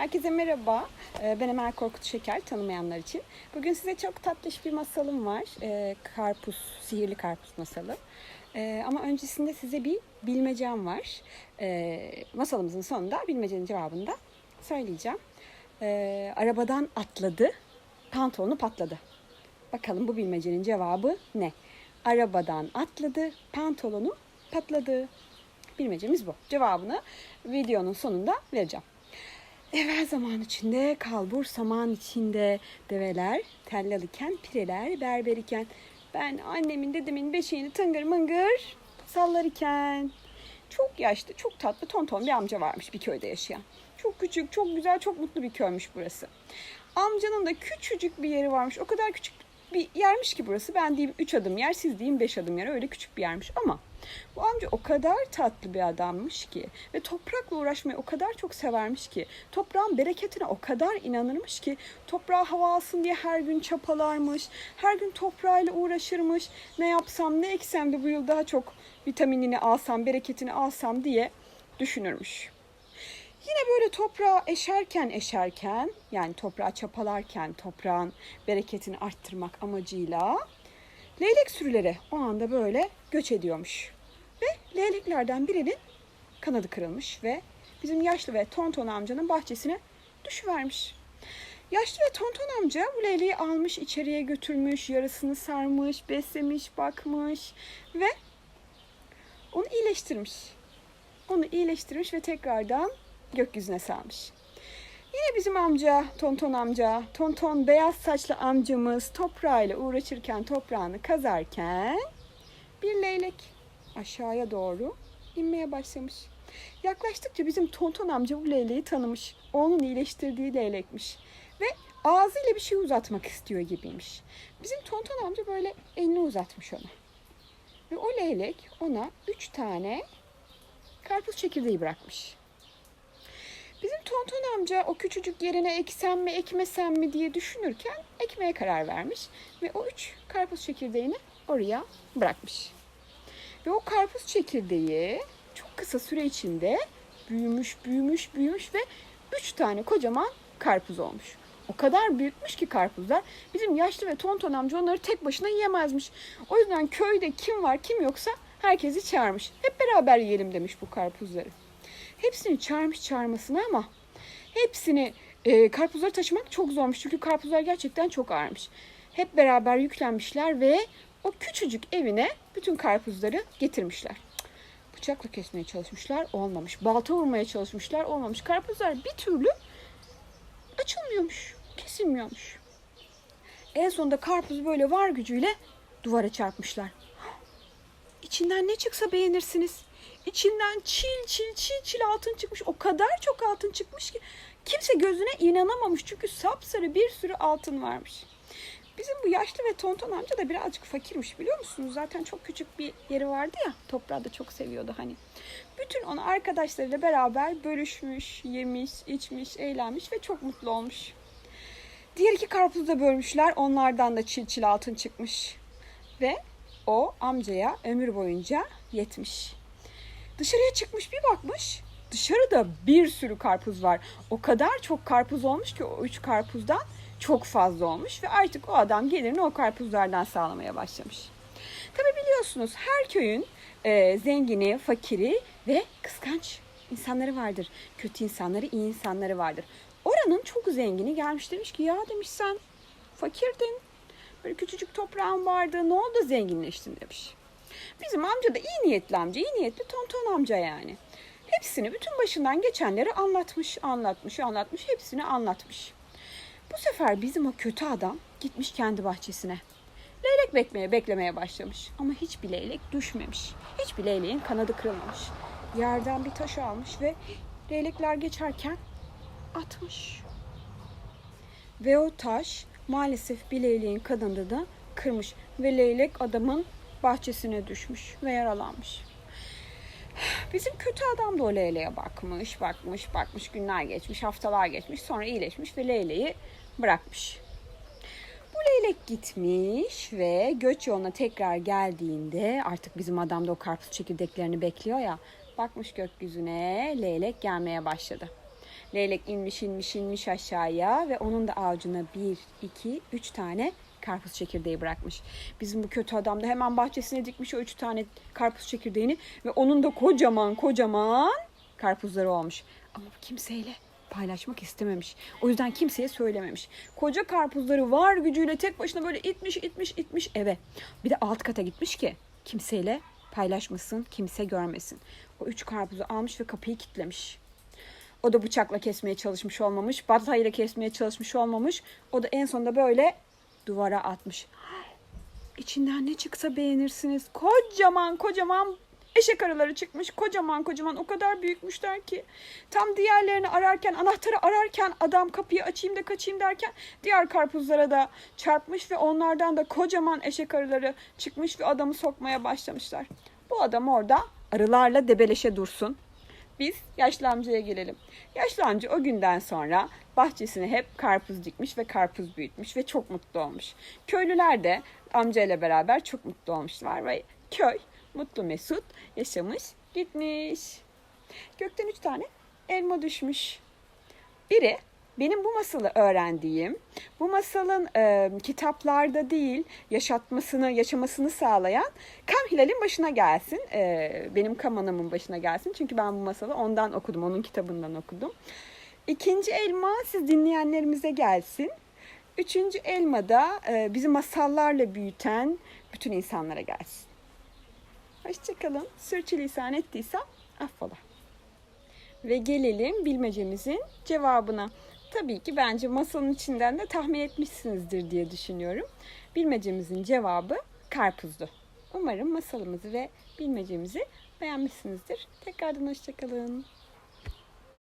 Herkese merhaba. Ee, Ben Emel Korkut Şeker tanımayanlar için. Bugün size çok tatlış bir masalım var. Ee, Karpuz, sihirli karpuz masalı. Ee, Ama öncesinde size bir bilmecem var. Masalımızın sonunda bilmecenin cevabını da söyleyeceğim. Arabadan atladı, pantolonu patladı. Bakalım bu bilmecenin cevabı ne? Arabadan atladı, pantolonu patladı. Bilmecemiz bu. Cevabını videonun sonunda vereceğim. Evvel zaman içinde, kalbur saman içinde, develer tellal iken, pireler berber iken, ben annemin dedemin beşiğini tıngır mıngır sallar iken. Çok yaşlı, çok tatlı, tonton bir amca varmış bir köyde yaşayan. Çok küçük, çok güzel, çok mutlu bir köymüş burası. Amcanın da küçücük bir yeri varmış. O kadar küçük bir yermiş ki burası. Ben diyeyim 3 adım yer, siz diyeyim 5 adım yer. Öyle küçük bir yermiş ama bu amca o kadar tatlı bir adammış ki ve toprakla uğraşmayı o kadar çok severmiş ki toprağın bereketine o kadar inanırmış ki toprağa hava alsın diye her gün çapalarmış. Her gün toprağıyla uğraşırmış. Ne yapsam ne eksem de bu yıl daha çok vitaminini alsam, bereketini alsam diye düşünürmüş. Yine böyle toprağa eşerken eşerken yani toprağa çapalarken toprağın bereketini arttırmak amacıyla leylek sürüleri o anda böyle göç ediyormuş. Leyleklerden birinin kanadı kırılmış ve bizim yaşlı ve tonton amcanın bahçesine düşüvermiş. Yaşlı ve tonton amca bu leyleği almış içeriye götürmüş, yarısını sarmış, beslemiş, bakmış ve onu iyileştirmiş. Onu iyileştirmiş ve tekrardan gökyüzüne salmış. Yine bizim amca, Tonton amca, Tonton beyaz saçlı amcamız toprağıyla uğraşırken, toprağını kazarken bir leylek aşağıya doğru inmeye başlamış. Yaklaştıkça bizim Tonton amca bu leyleği tanımış. Onun iyileştirdiği leylekmiş. Ve ağzıyla bir şey uzatmak istiyor gibiymiş. Bizim Tonton amca böyle elini uzatmış ona. Ve o leylek ona üç tane karpuz çekirdeği bırakmış. Bizim Tonton amca o küçücük yerine eksem mi ekmesem mi diye düşünürken ekmeye karar vermiş. Ve o üç karpuz çekirdeğini oraya bırakmış. Ve o karpuz çekirdeği çok kısa süre içinde büyümüş, büyümüş, büyümüş ve üç tane kocaman karpuz olmuş. O kadar büyükmüş ki karpuzlar. Bizim yaşlı ve tonton amca onları tek başına yiyemezmiş. O yüzden köyde kim var kim yoksa herkesi çağırmış. Hep beraber yiyelim demiş bu karpuzları. Hepsini çağırmış çağırmasına ama hepsini e, karpuzları taşımak çok zormuş. Çünkü karpuzlar gerçekten çok ağırmış. Hep beraber yüklenmişler ve o küçücük evine bütün karpuzları getirmişler. Bıçakla kesmeye çalışmışlar, olmamış. Balta vurmaya çalışmışlar, olmamış. Karpuzlar bir türlü açılmıyormuş, kesilmiyormuş. En sonunda karpuz böyle var gücüyle duvara çarpmışlar. İçinden ne çıksa beğenirsiniz. İçinden çil çil çil çil altın çıkmış. O kadar çok altın çıkmış ki kimse gözüne inanamamış. Çünkü sapsarı bir sürü altın varmış. Bizim bu yaşlı ve tonton amca da birazcık fakirmiş biliyor musunuz? Zaten çok küçük bir yeri vardı ya. Toprağı da çok seviyordu hani. Bütün onu arkadaşlarıyla beraber bölüşmüş, yemiş, içmiş, eğlenmiş ve çok mutlu olmuş. Diğer iki karpuzu da bölmüşler. Onlardan da çil çil altın çıkmış. Ve o amcaya ömür boyunca yetmiş. Dışarıya çıkmış bir bakmış. Dışarıda bir sürü karpuz var. O kadar çok karpuz olmuş ki o üç karpuzdan çok fazla olmuş ve artık o adam gelirini o karpuzlardan sağlamaya başlamış. Tabi biliyorsunuz her köyün e, zengini, fakiri ve kıskanç insanları vardır. Kötü insanları, iyi insanları vardır. Oranın çok zengini gelmiş demiş ki ya demiş sen fakirdin. Böyle küçücük toprağın vardı ne oldu zenginleştin demiş. Bizim amca da iyi niyetli amca, iyi niyetli tonton amca yani. Hepsini bütün başından geçenleri anlatmış, anlatmış, anlatmış, hepsini anlatmış. Bu sefer bizim o kötü adam gitmiş kendi bahçesine. Leylek beklemeye, beklemeye başlamış. Ama hiçbir leylek düşmemiş. Hiçbir leyleğin kanadı kırılmamış. Yerden bir taş almış ve leylekler geçerken atmış. Ve o taş maalesef bir leyleğin kanadını da kırmış. Ve leylek adamın bahçesine düşmüş ve yaralanmış. Bizim kötü adam da o leyleğe bakmış, bakmış, bakmış. Günler geçmiş, haftalar geçmiş. Sonra iyileşmiş ve leyleği bırakmış. Bu leylek gitmiş ve göç yoluna tekrar geldiğinde artık bizim adam da o karpuz çekirdeklerini bekliyor ya. Bakmış gökyüzüne leylek gelmeye başladı. Leylek inmiş inmiş inmiş aşağıya ve onun da avucuna bir, iki, üç tane karpuz çekirdeği bırakmış. Bizim bu kötü adam da hemen bahçesine dikmiş o üç tane karpuz çekirdeğini ve onun da kocaman kocaman karpuzları olmuş. Ama bu kimseyle paylaşmak istememiş. O yüzden kimseye söylememiş. Koca karpuzları var gücüyle tek başına böyle itmiş itmiş itmiş eve. Bir de alt kata gitmiş ki kimseyle paylaşmasın, kimse görmesin. O üç karpuzu almış ve kapıyı kilitlemiş. O da bıçakla kesmeye çalışmış olmamış, baltayla kesmeye çalışmış olmamış. O da en sonunda böyle duvara atmış. İçinden ne çıksa beğenirsiniz. Kocaman kocaman eşek arıları çıkmış. Kocaman kocaman o kadar büyükmüşler ki. Tam diğerlerini ararken, anahtarı ararken adam kapıyı açayım da kaçayım derken diğer karpuzlara da çarpmış ve onlardan da kocaman eşek arıları çıkmış ve adamı sokmaya başlamışlar. Bu adam orada arılarla debeleşe dursun. Biz yaşlı amcaya gelelim. Yaşlı amca o günden sonra bahçesine hep karpuz dikmiş ve karpuz büyütmüş ve çok mutlu olmuş. Köylüler de amcayla beraber çok mutlu olmuşlar ve köy mutlu mesut yaşamış gitmiş. Gökten üç tane elma düşmüş. Biri benim bu masalı öğrendiğim, bu masalın e, kitaplarda değil, yaşatmasını, yaşamasını sağlayan Kam Hilal'in başına gelsin. E, benim Kam Anam'ın başına gelsin. Çünkü ben bu masalı ondan okudum, onun kitabından okudum. İkinci elma siz dinleyenlerimize gelsin. Üçüncü elma da e, bizi masallarla büyüten bütün insanlara gelsin. Hoşçakalın. Sürçülisan ettiysem affola. Ve gelelim bilmecemizin cevabına. Tabii ki bence masanın içinden de tahmin etmişsinizdir diye düşünüyorum. Bilmecemizin cevabı karpuzdu. Umarım masalımızı ve bilmecemizi beğenmişsinizdir. Tekrardan hoşçakalın.